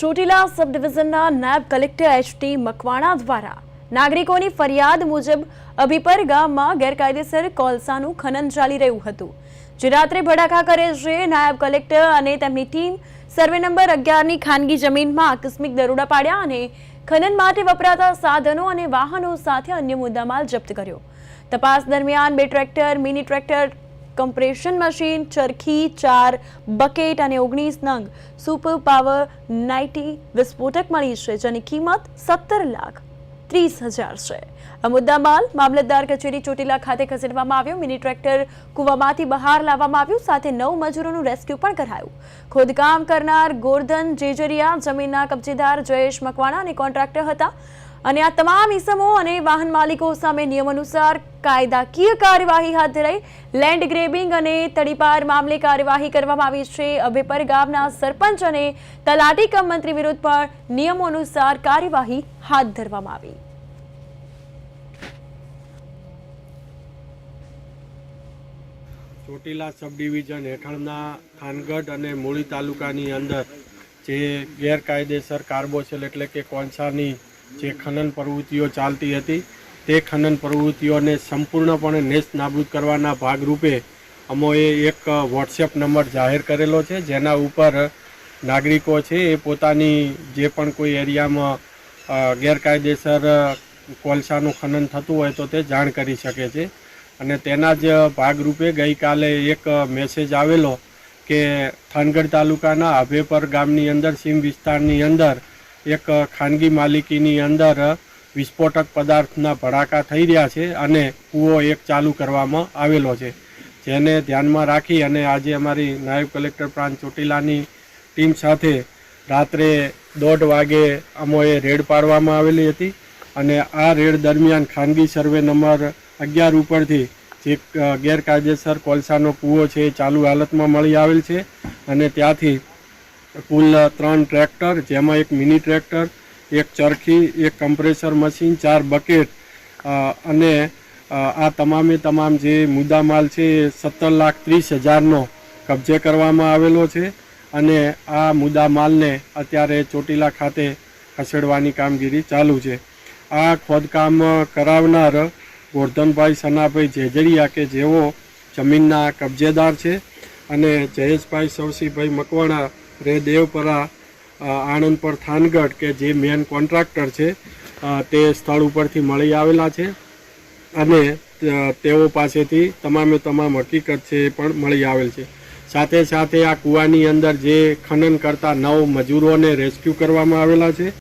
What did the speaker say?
ચોટીલા સબ ડિવિઝનના નાયબ collector HT Makwana દ્વારા નાગરિકોની ફરિયાદ મુજબ અભિપર ગામમાં ગેરકાયદેસર કોલસાનું ખનન ચાલી રહ્યું હતું. જે રાત્રે ભડાકા કરે છે નાયબ કલેક્ટર અને તેમની ટીમ સર્વે નંબર અગિયારની ખાનગી જમીનમાં આકસ્મિક દરોડા પાડ્યા અને ખનન માટે વપરાતા સાધનો અને વાહનો સાથે અન્ય મુદ્દામાલ જપ્ત કર્યો. તપાસ દરમિયાન બે tractor, mini tractor compression machine, ચરખી, ચાર, બકેટ અને ઓગણીસ નંગ સુપર પાવર નાઇટી વિસ્ફોટક મળી છે, જેની કિંમત સત્તર લાખ ત્રીસ હજાર છે. આ મુદ્દા માલ મામલતદાર કચેરી ચોટીલા ખાતે ખસેડવામાં આવ્યો. મિની ટ્રેક્ટર કૂવામાંથી બહાર લાવવામાં આવ્યું, સાથે નવ મજૂરોનું રેસ્ક્યુ પણ કરાયું. ખોદકામ કરનાર ગોરધન જેજરિયા, જમીનના કબજેદાર જયેશ મકવાણા અને કોન્ટ્રાક્ટર હતા. અને આ તમામ ઇસમો અને વાહન માલિકો સામે નિયમ અનુસાર કાયદાકીય કાર્યવાહી હાથ ધરાઈ લેન્ડ ગ્રેબિંગ અને તડીપાર મામલે કાર્યવાહી કરવામાં આવી છે. અભેપર ગામના સરપંચ અને તલાટી કમ મંત્રી વિરુદ્ધ પણ નિયમો અનુસાર કાર્યવાહી હાથ ધરવામાં આવી. ચોટીલા સબ ડિવિઝન હેઠળના થાનગઢ અને મૂળી તાલુકાની અંદર જે ગેરકાયદેસર કાર્બોસેલ એટલે કે કોલસાની જે ખનન પ્રવૃત્તિઓ ચાલતી હતી, તે ખનન પ્રવૃત્તિઓને સંપૂર્ણપણે નેસ્ત નાબૂદ કરવાના ભાગરૂપે અમોએ એક વોટ્સએપ નંબર જાહેર કરેલો છે, જેના ઉપર નાગરિકો છે એ પોતાની જે પણ કોઈ એરિયામાં ગેરકાયદેસર કોલસાનું ખનન થતું હોય તો તે જાણ કરી શકે છે. અને તેના જ ભાગરૂપે ગઈકાલે એક મેસેજ આવેલો કે થાનગઢ તાલુકાના અભેપર ગામની અંદર, સીમ વિસ્તારની અંદર એક ખાનગી માલિકીની અંદર વિસ્ફોટક પદાર્થના ભડાકા થઈ રહ્યા છે અને કૂવો એક ચાલુ કરવામાં આવેલો છે. જેને ધ્યાનમાં રાખી અને આજે અમારી નાયબ કલેક્ટર પ્રાંત ચોટીલાની ટીમ સાથે રાત્રે દોઢ વાગે અમોએ રેડ પાડવામાં આવેલી હતી અને આ રેડ દરમિયાન ખાનગી સર્વે નંબર અગિયાર ઉપરથી જે ગેરકાયદેસર કોલસાનો કૂવો છે એ ચાલુ હાલતમાં મળી આવેલ છે અને ત્યાંથી કુલ ત્રણ ટ્રેક્ટર, જેમાં એક મિની ટ્રેક્ટર, એક ચરખી, એક કમ્પ્રેસર મશીન, ચાર બકેટ અને આ તમામે તમામ જે મુદ્દામાલ છે એ સત્તર લાખ ત્રીસ હજારનો કબજે કરવામાં આવેલો છે અને આ મુદ્દામાલને અત્યારે ચોટીલા ખાતે ખસેડવાની કામગીરી ચાલુ છે. આ ખોદકામ કરાવનાર ગોરધનભાઈ સનાભાઈ જેજરિયા કે જેઓ જમીનના કબજેદાર છે અને જયેશભાઈ સવસીભાઈ મકવાણા રે દેવપરા આણંદ પર થાનગઢ કે જે મેન કોન્ટ્રાક્ટર છે તે સ્થળ ઉપરથી મળી આવેલા છે અને તેઓ પાસેથી તમામે તમામ હકીકત છે એ પણ મળી આવેલ છે. સાથે સાથે આ કૂવાની અંદર જે ખનન કરતા નવ મજૂરોને રેસ્ક્યુ કરવામાં આવેલા છે.